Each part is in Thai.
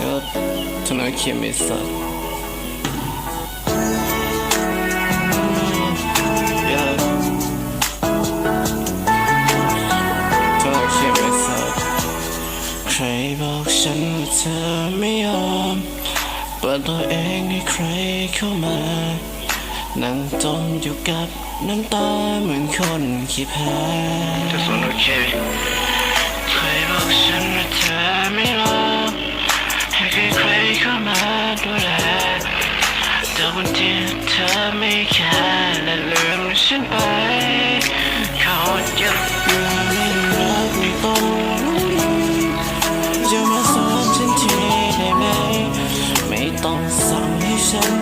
Well, tonight can't miss up. Yeah. Tonight can't miss ใครบอกฉันว่าเธอไม่ยอมเปิดตัวเองให้ใครเข้ามานั่งจมอยู่กับน้ำตาเหมือนคนขี้แพ้ ทุรักแต่วันที่เธอไม่แค่และลืมฉันไปขออย่าลืมไม่รักในตอนจะมาสอนฉันทีได้ไหม ไม่ต้องสั่งให้ฉัน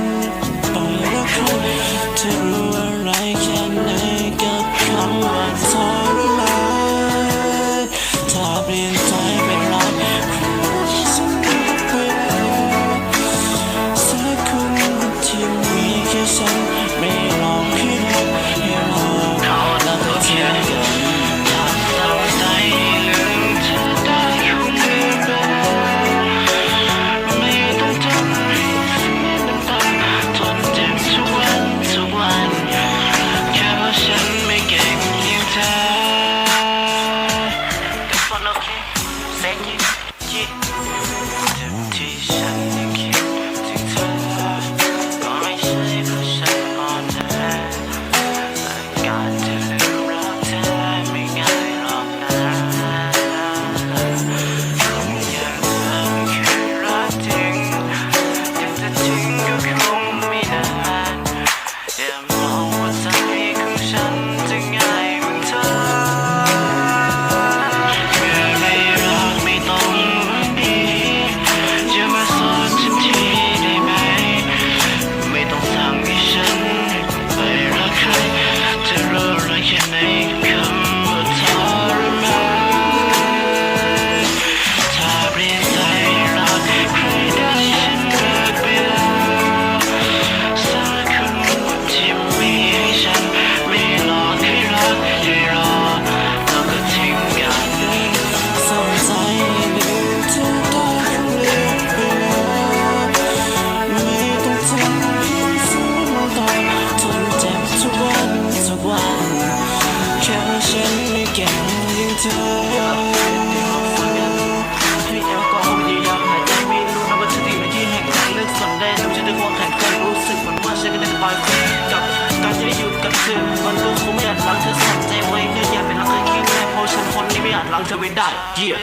หลังเธอไม่ได้เยี่ย